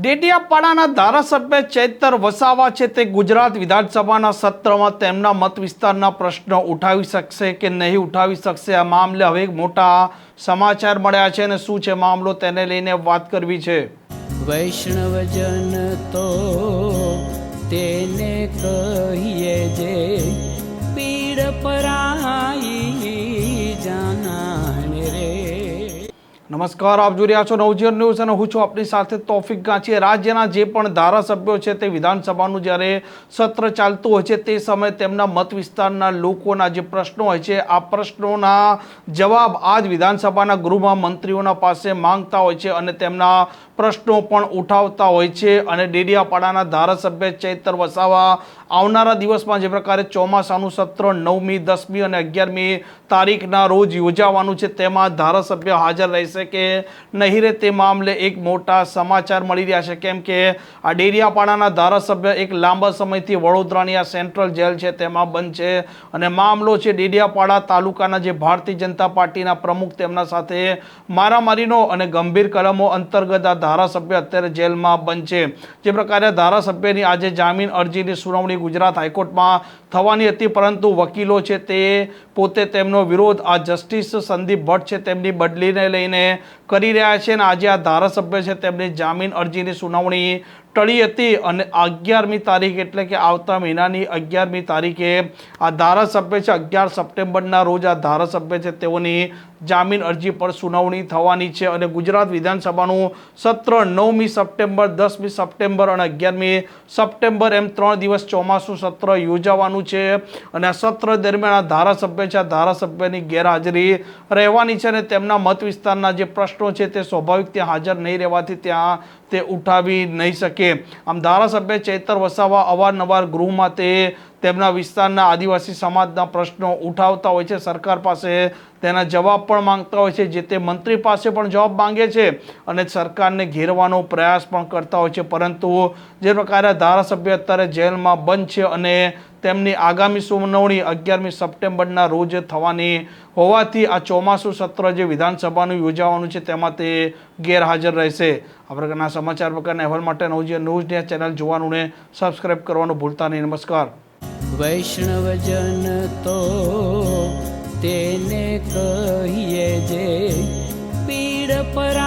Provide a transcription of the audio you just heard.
ડેડિયાપાડાના ધારાસભ્ય ચૈતર વસાવા છે તે ગુજરાત વિધાનસભાના સત્રમાં તેમના મત વિસ્તારના પ્રશ્નો ઉઠાવી શકશે કે નહીં ઉઠાવી શકશે? આ મામલે હવે મોટા સમાચાર મળ્યા છે અને શું છે મામલો તેને લઈને વાત કરવી છે. વૈષ્ણવજન તો તેને કહીએ જે પીડ પરાઈ નમસ્કાર, આપ જોઈ રહ્યા છો નવજીવન ન્યૂઝ અને હું છું આપની સાથે તોફિક ગાંચી. રાજ્યના જે પણ ધારાસભ્યો છે તે વિધાનસભાનું જ્યારે સત્ર ચાલતું હોય છે તે સમયે તેમના મત વિસ્તારના લોકોના જે પ્રશ્નો હોય છે, આ પ્રશ્નોના જવાબ આજ વિધાનસભાના ગૃહમાં મંત્રીઓના પાસે માંગતા હોય છે અને તેમના પ્રશ્નો પણ ઉઠાવતા હોય છે અને ડેડિયાપાડાના ધારાસભ્ય ચૈતર વસાવા આવનારા દિવસમાં જે પ્રકારે ચોમાસાનું સત્ર નવમી, દસમી અને અગિયારમી તારીખના રોજ યોજાવાનું છે, તેમાં ધારાસભ્ય હાજર રહેશે કે નહીં રહે તે મામલે એક મોટા સમાચાર મળી રહ્યા છે. કેમ કે આ ડેડિયાપાડાના ધારાસભ્ય એક લાંબા સમયથી વડોદરાની આ સેન્ટ્રલ જેલ છે, તેમાં બંધ છે અને મામલો છે ડેડિયાપાડા તાલુકાના જે ભારતીય જનતા પાર્ટીના પ્રમુખ તેમના સાથે મારામારીનો અને ગંભીર કલમો અંતર્ગત આ ધારાસભ્ય અત્યારે જેલમાં બંધ છે જે પ્રકારે ધારાસભ્યની આજે જામીન અરજીની સુનાવણી ગુજરાત હાઈકોર્ટમાં થવાની હતી, પરંતુ વકીલો છે તે પોતે તેમનો વિરોધ આ જસ્ટિસ સંદીપ ભટ્ટ છે તેમની બદલીને લઈને કરી રહ્યા છે અને આજે આ ધારાસભ્ય છે તેમની જામીન અરજીની સુનાવણી ટળી હતી અને અગિયારમી તારીખ એટલે કે આવતા મહિનાની અગિયારમી તારીખે આ ધારાસભ્ય છે, અગિયાર સપ્ટેમ્બરના રોજ આ ધારાસભ્ય છે, તેઓની જામીન અરજી પર સુનાવણી થવાની છે અને ગુજરાત વિધાનસભાનું સત્ર નવમી સપ્ટેમ્બર, દસમી સપ્ટેમ્બર અને અગિયારમી સપ્ટેમ્બર એમ ત્રણ દિવસ ચોમાસું સત્ર યોજાવાનું છે અને આ સત્ર દરમિયાન આ ધારાસભ્ય છે, આ ધારાસભ્યની ગેરહાજરી રહેવાની છે અને તેમના મત વિસ્તારના જે પ્રશ્નો છે તે સ્વાભાવિક ત્યાં હાજર નહીં રહેવાથી ત્યાં તે ઉઠાવી નહીં શકે. આમ ધારાસભ્ય ચેતર વસાવા અવારનવાર ગૃહમાં તે તેમના વિસ્તારના આદિવાસી સમાજના પ્રશ્નો ઉઠાવતા હોય છે. સરકાર પાસે તેના જવાબ પણ માંગતા હોય છે, જે તે મંત્રી પાસે પણ જવાબ માંગે છે અને સરકારને ઘેરવાનો પ્રયાસ પણ કરતા હોય છે. પરંતુ જે પ્રકારે ધારાસભ્ય અત્યારે જેલમાં બંધ છે અને તેમની આગામી સુનાવણી અગિયારમી સપ્ટેમ્બરના રોજ થવાની હોવાથી આ ચોમાસું સત્ર જે વિધાનસભાનું યોજાવાનું છે, તેમાં તે ગેરહાજર રહેશે. આ પ્રકારના સમાચાર પ્રકારના અહેવાલ માટે નવજીવન ન્યૂઝની આ ચેનલ જોવાનું ને સબસ્ક્રાઇબ કરવાનું ભૂલતા નહીં. નમસ્કાર. વૈષ્ણવજન તો તેને કહીએ જે, પીડ પરાઈ